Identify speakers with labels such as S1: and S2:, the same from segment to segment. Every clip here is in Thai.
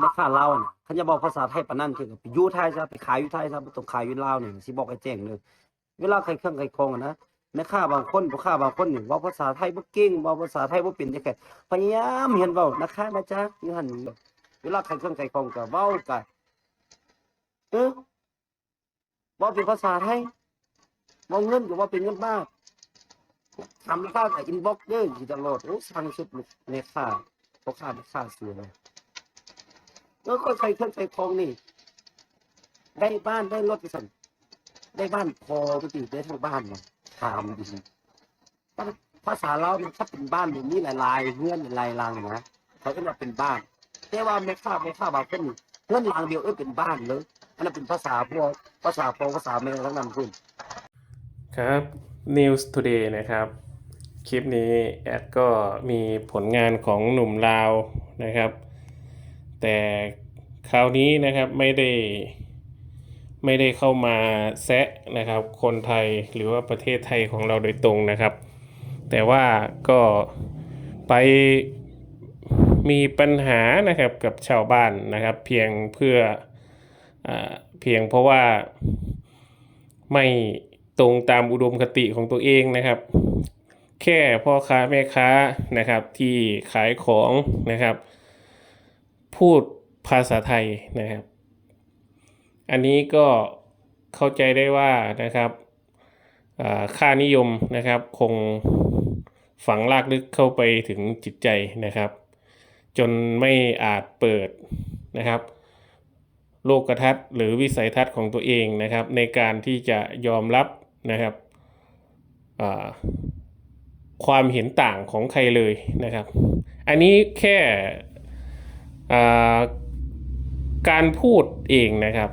S1: แม่ค้าลาวน่ะเขาจะบอกภาษาไทยปานนั้นคือไปอยู่ไทยซะไปขายอยู่ไทยซะบ่ต้องขายอยู่ลาวนี่สิบอกให้แจ้งเลยเวลาใครเครื่องใครของอะนะแม่ค้าบางคนพ่อค้าบางคนนี่เว้าภาษาไทยบ่เก่งเว้าภาษาไทยบ่เป็นจังได๋พยายามเรียนเว้านะคะนะจ๊ะอยู่หั่นเวลาใครเครื่องใครของก็เว้าก็เออเว้าเป็นภาษาไทยเว้าเงินก็เว้าเป็นเงินบาททำราคาก็อินบ็อกซ์เด้อสิตลอดโอ้สั่งสุดแม่ค้าพ่อค้าแม่ค้าสวยเลย แล้วก็ใครเครื่องใครคองนี่ ได้บ้านได้รถไปสั่นได้บ้านพอไปติได้ทั้งบ้านนะถามดีภาษาเรามันถ้าเป็นบ้านแบบนี้หลายๆเงื่อนลายลังนะเขาก็ว่าเป็นบ้าน แต่ว่าไม่ทราบไม่ทราบบางคนนี่เงื่อนลังเดียวเออเป็นบ้านเลยอันนั้นเป็นภาษาพวกภาษาพอภาษาแม่ทั้งนั้นคุณ
S2: ครับ News Today นะครับ คลิปนี้แอดก็มีผลงานของหนุ่มลาวนะครับ แต่ คราวนี้นะครับไม่ได้ไม่ได้เข้ามาแซะนะครับ คนไทยหรือว่าประเทศไทยของเราโดยตรงนะครับ แต่ว่าก็ไปมีปัญหานะครับกับชาวบ้านนะครับ เพียงเพื่ออเพียงเพราะว่าไม่ตรงตามอุดมคติของตัวเองนะครับ แค่พ่อค้าแม่ค้านะครับที่ขายของนะครับ พูด ภาษาไทยนะครับ อันนี้ก็เข้าใจได้ว่านะครับค่านิยมนะครับคงฝังลากลึกเข้าไปถึงจิตใจนะครับ จนไม่อาจเปิดนะครับ โลกทัศน์หรือวิสัยทัศน์ของตัวเองนะครับ ในการที่จะยอมรับนะครับความเห็นต่างของใครเลยนะครับ อันนี้แค่ การพูดเองนะครับ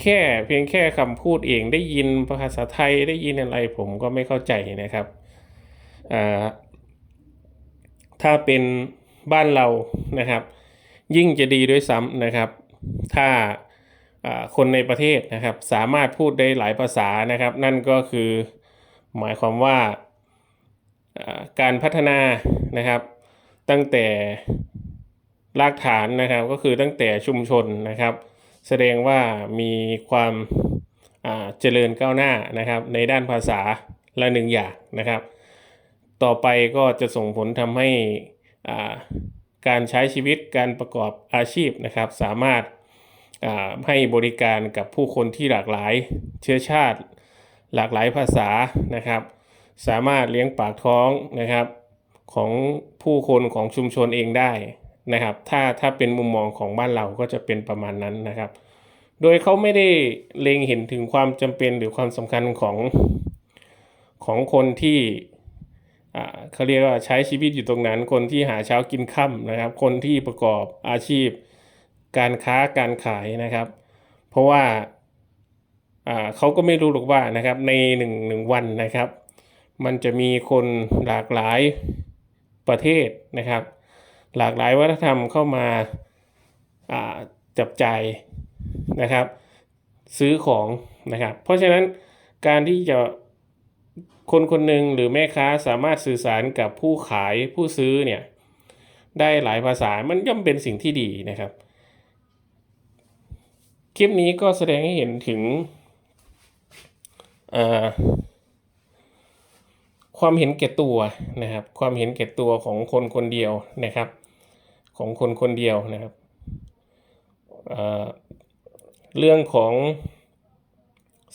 S2: แค่เพียงแค่คำพูดเองได้ยินภาษาไทยได้ยินอะไรผมก็ไม่เข้าใจนะครับถ้าเป็นบ้านเรานะครับ ยิ่งจะดีด้วยซ้ำนะครับ ถ้าคนในประเทศนะครับ สามารถพูดได้หลายภาษานะครับ นั่นก็คือหมายความว่าการพัฒนานะครับ ตั้งแต่ รากฐานนะครับก็คือตั้งแต่ชุมชนนะครับ แสดงว่ามีความเจริญก้าวหน้านะครับ ในด้านภาษาละหนึ่งอย่างนะครับ ต่อไปก็จะส่งผลทำให้การใช้ชีวิตการประกอบอาชีพนะครับ สามารถให้บริการกับผู้คนที่หลากหลายเชื้อชาติ หลากหลายภาษานะครับ สามารถเลี้ยงปากท้องนะครับของผู้คนของชุมชนเองได้ นะครับ ถ้าถ้าเป็นมุมมองของบ้านเราก็จะเป็นประมาณนั้นนะครับ โดยเขาไม่ได้เล็งเห็นถึงความจำเป็นหรือความสำคัญของของคนที่อ่าเขาเรียกว่าใช้ชีวิตอยู่ตรงนั้น คนที่หาเช้ากินค่ำนะครับ คนที่ประกอบอาชีพ การค้าการขายนะครับ เพราะว่าอ่าเขาก็ไม่รู้หรอกว่านะครับในหนึ่งหนึ่งวันนะครับ มันจะมีคนหลากหลายประเทศนะครับ หลากหลายวัฒนธรรมเข้ามาจับจ่ายนะครับ ซื้อของนะครับ เพราะฉะนั้นการที่จะคนคนหนึ่งหรือแม่ค้าสามารถสื่อสารกับผู้ขายผู้ซื้อเนี่ยได้หลายภาษามันย่อมเป็นสิ่งที่ดีนะครับ คลิปนี้ก็แสดงให้เห็นถึงความเห็นแก่ตัวนะครับ ความเห็นแก่ตัวของคนคนเดียวนะครับ ของคนคนเดียวนะครับเรื่องของ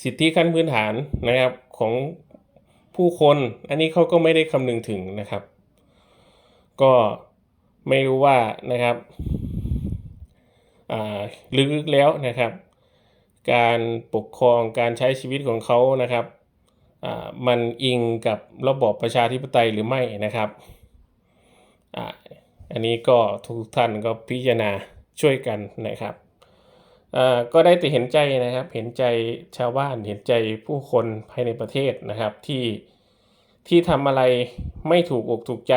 S2: สิทธิขั้นพื้นฐานนะครับของผู้คนอันนี้เขาก็ไม่ได้คำนึงถึงนะครับ ก็ไม่รู้ว่านะครับลึกๆแล้วนะครับ การปกครองการใช้ชีวิตของเขานะครับมันอิงกับระบอบประชาธิปไตยหรือไม่นะครับ อันนี้ก็ทุกท่านก็พิจารณาช่วยกันนะครับอ่าก็ได้แต่เห็นใจนะครับ เห็นใจชาวบ้าน เห็นใจผู้คนภายในประเทศนะครับที่ที่ทำอะไรไม่ถูกอกถูกใจ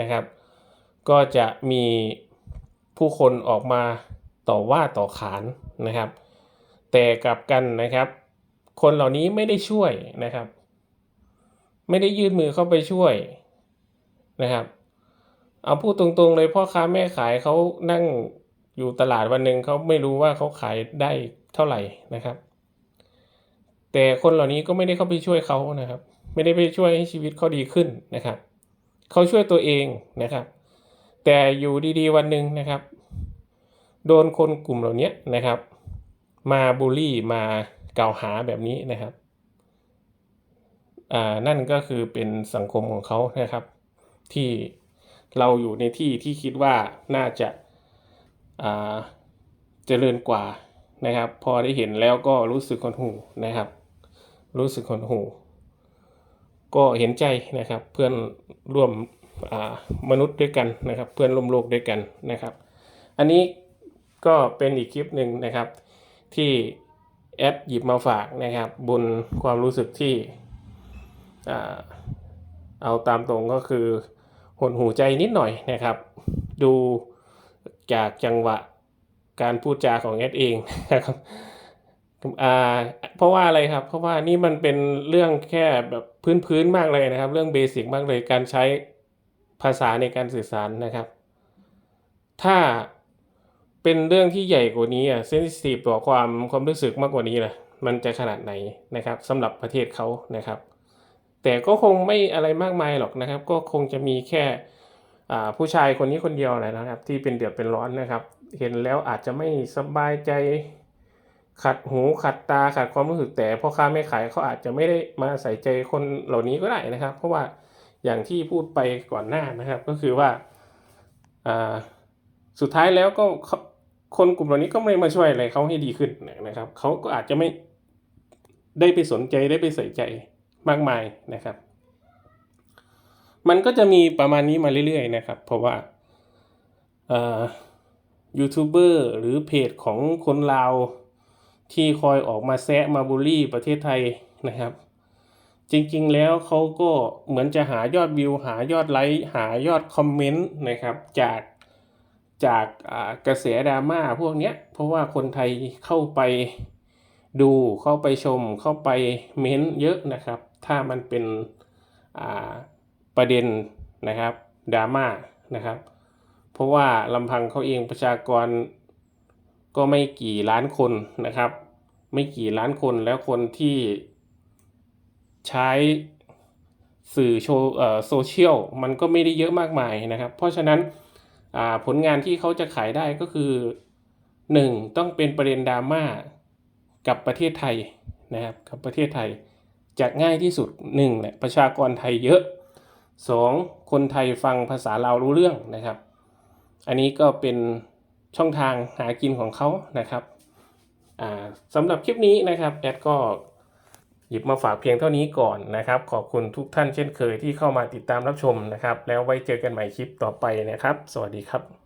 S2: นะครับ ก็จะมีผู้คนออกมาต่อว่าต่อขานนะครับ แต่กลับกันนะครับ คนเหล่านี้ไม่ได้ช่วยนะครับ ไม่ได้ยื่นมือเข้าไปช่วยนะครับ เอาพูดตรงๆเลยพ่อค้าแม่ขายเขานั่งอยู่ตลาดวันหนึ่งเขาไม่รู้ว่าเขาขายได้เท่าไหร่นะครับ แต่คนเหล่านี้ก็ไม่ได้เข้าไปช่วยเขานะครับ ไม่ได้ไปช่วยให้ชีวิตเขาดีขึ้นนะครับเขาช่วยตัวเองนะครับ แต่อยู่ดีๆวันหนึ่งนะครับ โดนคนกลุ่มเหล่านี้นะครับ มาบูลลี่มากล่าวหาแบบนี้นะครับอ่านั่นก็คือเป็นสังคมของเขานะครับ ที่ เราอยู่ในที่ที่คิดว่าน่าจะเจริญกว่านะครับ พอได้เห็นแล้วก็รู้สึกคนหูนะครับ รู้สึกคนหู ก็เห็นใจนะครับ เพื่อนร่วมมนุษย์ด้วยกันนะครับ เพื่อนร่วมโลกด้วยกันนะครับ อันนี้ก็เป็นอีกคลิปหนึ่งนะครับ ที่แอดหยิบมาฝากนะครับ บนความรู้สึกที่อเอาตามตรงก็คือ หดหูใจนิดหน่อยนะครับ ดูจากจังหวะการพูดจาของแอดเองนะครับเพราะว่าอะไรครับ เพราะว่านี่มันเป็นเรื่องแค่แบบพื้นๆมากเลยนะครับ เรื่องเบสิกมากเลยการใช้ภาษาในการสื่อสารนะครับ ถ้าเป็นเรื่องที่ใหญ่กว่านี้อะเซนซิทีฟต่อความความรู้สึกมากกว่านี้ล่ะมันจะขนาดไหนนะครับสำหรับประเทศเขานะครับ แต่ก็คงไม่อะไรมากมายหรอกนะครับ ก็คงจะมีแค่ผู้ชายคนนี้คนเดียวแหละนะครับ ที่เป็นเดือดเป็นร้อนนะครับ เห็นแล้วอาจจะไม่สบายใจขัดหูขัดตาขัดความรู้สึกแต่พ่อค้าแม่ขายเขาอาจจะไม่ได้มาใส่ใจคนเหล่านี้ก็ได้นะครับ เพราะว่าอย่างที่พูดไปก่อนหน้านะครับ ก็คือว่าสุดท้ายแล้วก็คนกลุ่มเหล่านี้ก็ไม่มาช่วยอะไรเขาให้ดีขึ้นนะครับเขาก็อาจจะไม่ได้ไปสนใจได้ไปใส่ใจ มากมายนะครับ มันก็จะมีประมาณนี้มาเรื่อยๆนะครับ เพราะว่ายูทูบเบอร์หรือเพจของคนลาวที่คอยออกมาแซะมาบูลลี่ประเทศไทยนะครับ จริงๆแล้วเขาก็เหมือนจะหายอดวิว หายอดไลค์หายอดคอมเมนต์นะครับ จากจากกระแสดราม่าพวกเนี้ยเพราะว่าคนไทยเข้าไปดูเข้าไปชมเข้าไปเม้นต์เยอะนะครับ ถ้ามันเป็นประเด็นนะครับดราม่านะครับ เพราะว่าลำพังเขาเองประชากรก็ไม่กี่ล้านคนนะครับ ไม่กี่ล้านคนแล้วคนที่ใช้สื่อโชเอ่อโซเชียลมันก็ไม่ได้เยอะมากมายนะครับ เพราะฉะนั้นผลงานที่เขาจะขายได้ก็คือ 1. ต้องเป็นประเด็นดราม่ากับประเทศไทยนะครับกับประเทศไทย จะง่ายที่สุด1แหละประชากรไทยเยอะ 2. คนไทยฟังภาษาลาวรู้เรื่องนะครับ อันนี้ก็เป็นช่องทางหากินของเขานะครับสำหรับคลิปนี้นะครับแอดก็หยิบมาฝากเพียงเท่านี้ก่อนนะครับ ขอบคุณทุกท่านเช่นเคยที่เข้ามาติดตามรับชมนะครับ แล้วไว้เจอกันใหม่คลิปต่อไปนะครับ สวัสดีครับ